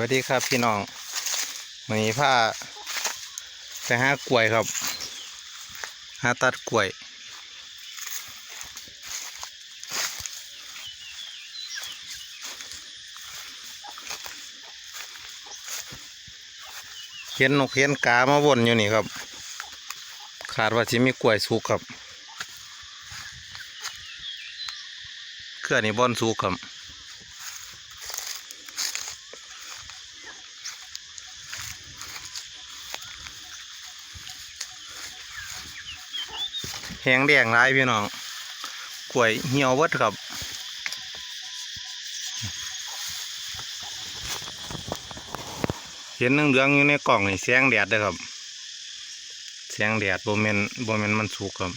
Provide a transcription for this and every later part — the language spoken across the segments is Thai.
วัสดีครับพี่น้องวันนี้พาไปหากล้วยครับหาตัดกล้วย เห็นนกเห็นกามาวนอยู่นี่ครับ ขาดว่าจะมีกล้วยสุกครับ เครือนี่บอนสุกครับ แหงแดงร้ายพี่น้องกล้วยเหี่ยววิดครับเห็นเหลืองๆอยู่ในกล่องนี่แสงแดดเด้อครับแสงแดดโบเมนโบเมนมันสุกครับ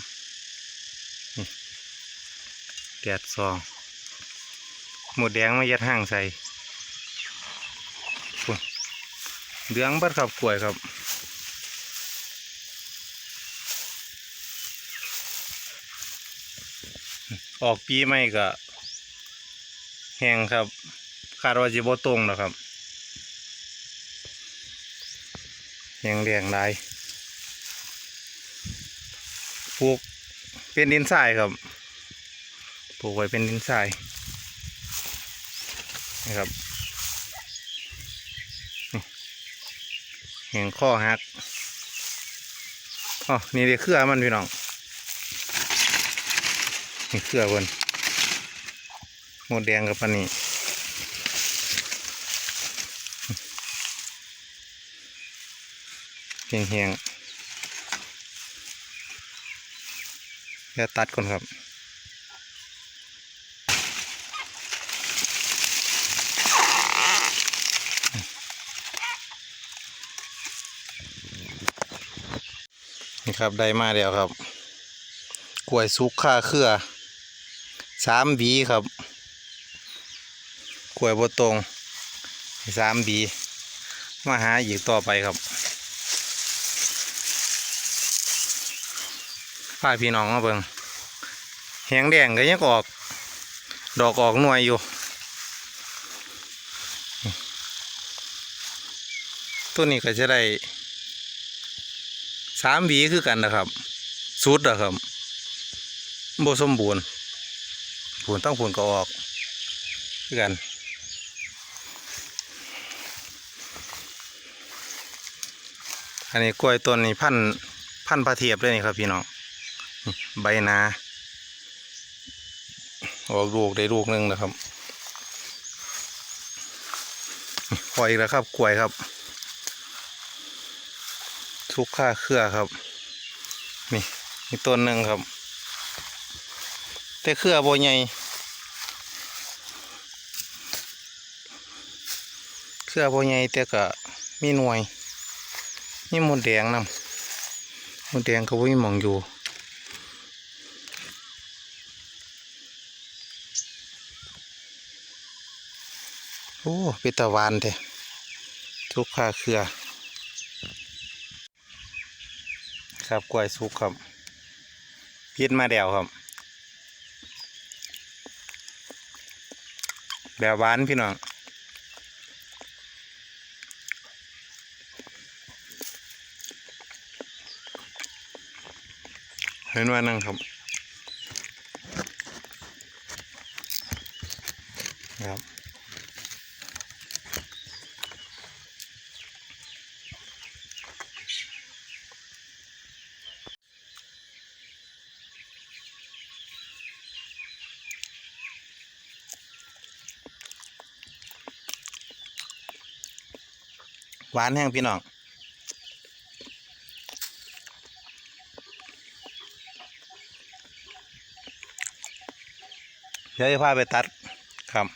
แดดซองหมดแดงมายัดห่างใส่เหลืองบัดครับกล้วยครับ ออกปีไม่ก็แห้งครับ คาดว่าจะบ่ตรงนะครับแห้งแดงหลายปลูกเป็นดินทรายครับปลูกไว้เป็นดินทรายนะครับแห้งข้อหักอ๋อนี่เดี๋ยวเครือมันพี่น้อง นี่เครือเพิ่นหมดแดงกับปันนี้แห้งๆแล้วตัดก่อนครับนี่ครับได้มาแล้วครับ กล้วยสุกค่าเครือ สามบีครับกล้วยบตรงสามบีมาหาอีกต่อไปครับพาพี่น้องมาเบิ่งแหงแดงก็ยังออก ดอกออกหน่วยอยู่ ตัวนี้ก็จะได้สามบีคือกันนะครับสุดอะครับโบสมบูรณ์ ผุนต้องผุนก็ออกคือกันอันนี้กล้วยต้นนี้พันพันพระเทียบเลยนี่ครับพี่น้องใบนาออกลูกได้ลูกหนึงนะครับพออีกแล้วครับกล้วยครับ ทุกค่าเครือครับ นี่มีต้นหนึ่งครับ แต่เครือโบใหญ่ เครือโบใหญ่แต่ก็มีหน่วยมีหมดแดงนำหมดแดงก็บ่มีหมองอยู่โอ้เป็นตะวันเถอะทุกค่าเครือ ครับกล้วยสุกครับพิษมาแดวครับแบบหวานพี่น้อง เห็นว่านั่งครับครับหวานแห้งพี่น้อง เดี๋ยวจะพาไปตัดครับ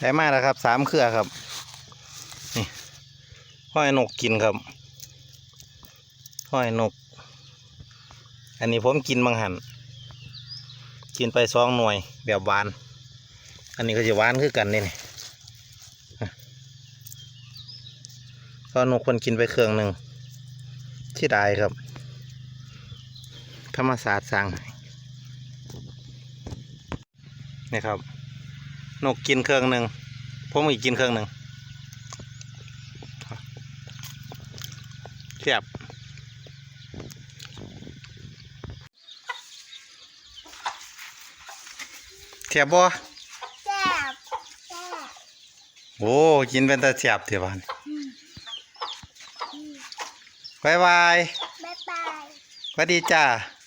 ได้มากแล้วครับสามเครือครับนี่ห้อยนกกินครับห้อยนก อันนี้ผมกินบางหันกินไปสองหน่วยแบบหวาน อันนี้ก็จะหวานคือกันนี่นี่ก็นกคนกินไปเครื่องหนึ่งที่ได้ครับ ธรรมศาสตร์สร้างให้ นี่ครับ นกกินเครื่องหนึ่งผมอีกกินเครื่องหนึ่งเทียบเทียบบ่แซ่บแซ่บโอ้กินเป็นตาเทียบเทียบานบายบายบ๊ายบายสวัสดีจ้าบ